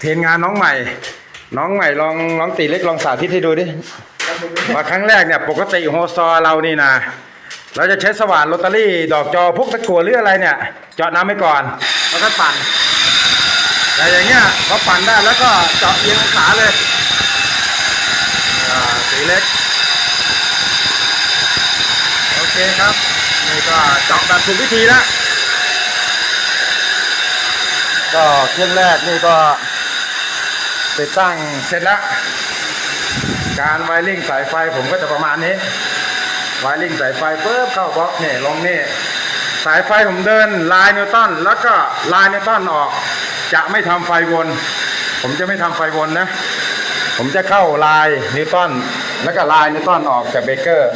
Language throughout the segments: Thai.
เทรนงานน้องใหม่ น้องใหม่ลองลองตีเล็กลองสาธิตให้ดูดิว่าครั้งแรกเนี่ยปกติโฮซอเรานี่นะเราจะใช้สว่านโรตารี่ดอกจอพวกตะกั่วหรืออะไรเนี่ย เจาะน้ำไปก่อน แล้วก็ปั่นแต่อย่างเงี้ยพอปั่นได้แล้วก็เจาะเอียงองศาเลยตีเล็ก โอเคครับนี่ก็เจาะแบบถูกวิธีแล้วก็เครื่องแรกนี่ก็ ติดตั้งเสร็จแล้ว การไวริ่งสายไฟผมก็จะประมาณนี้ ไวริ่งสายไฟปุ๊บเข้าบล็อกเนี่ยลงนี่สายไฟผมเดินลายนิวตันแล้วก็ลายนิวตันออก จะไม่ทำไฟวน ผมจะไม่ทำไฟวนนะ ผมจะเข้าลายนิวตันแล้วก็ลายนิวตันออกจากเบเกอร์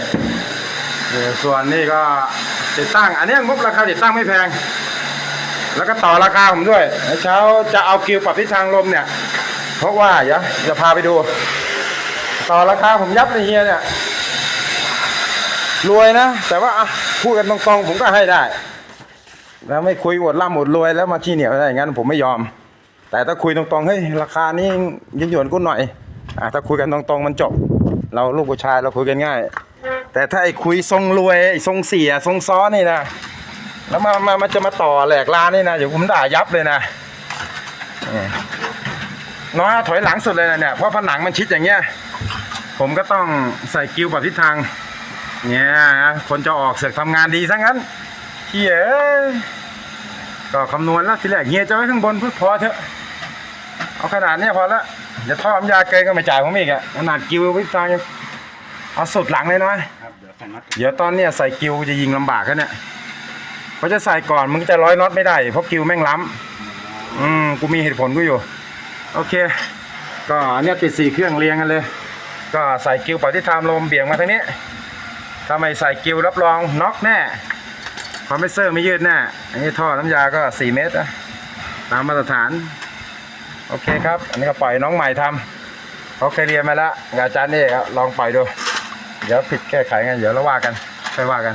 ส่วนนี้ก็ติดตั้ง อันนี้งบราคาติดตั้งไม่แพง แล้วก็ต่อราคาผมด้วยเช้าจะเอากิวปรับทิศทางลมเนี่ย เพราะว่าเดี๋ยวจะพาไปดู ต่อราคาผมยับเลยเฮียเนี่ย รวยนะ แต่ว่าอะพูดกันตรงๆผมก็ให้ได้ แล้วไม่คุยอวดร่ำอวดรวยแล้วมาที่เหนียวอะไรอย่างนั้นผมไม่ยอม แต่ถ้าคุยตรงๆเฮ้ยราคานี้ยิ่งหยวนกูหน่อยอะถ้าคุยกันตรงๆมันจบ เราลูกผู้ชายเราคุยกันง่าย แต่ถ้าไอ้คุยทรงรวยไอ้ทรงเสียทรงซ้อนนี่นะแล้วมามามาจะมาต่อแหลกลานนี่นะเดี๋ยวผมด่ายับเลยนะ น้อยถอยหลังสุดเลยนะเนี่ยเพราะผนังมันชิดอย่างเงี้ย ผมก็ต้องใส่กิ้วปรับทิศทางเนี่ยนะคนจะออกเสือกทำงานดีซะงั้นเฮียเอ้ยก็คำนวณแล้วทีแรกเฮียจะไว้ข้างบนเพื่อพอเถอะเอาขนาดเนี้ยพอละอย่าท่อน้ำยาเกินก็ไม่จ่ายผมอีกอะขนาดกิ้วปรับทิศทางเอาสุดหลังเลยน้อยเดี๋ยวตอนเนี้ยใส่กิ้วจะยิงลำบากกันเนี่ยเพราะจะใส่ก่อนมึงจะร้อยน็อตไม่ได้เพราะกิ้วแม่งล้ำอืมกูมีเหตุผลกูอยู่ โอเค ก็อันเนี้ยติดสี่เครื่องเรียงกันเลย ก็ใส่กิวปล่อยที่ทามลมเบี่ยงมาทางนี้ถ้าไม่ใส่กิวรับรองน็อกแน่คอมเพรสเซอร์ไม่ยืดแน่อันนี้ท่อน้ำยาก็สี่เมตรนะตามมาตรฐาน โอเคครับ อันนี้ก็ปล่อยน้องใหม่ทำเขาเคยเรียนมาแล้วอาจารย์นี่ครับลองปล่อยดู เดี๋ยวผิดแก้ไขกัน เดี๋ยวเราว่ากันค่อยว่ากัน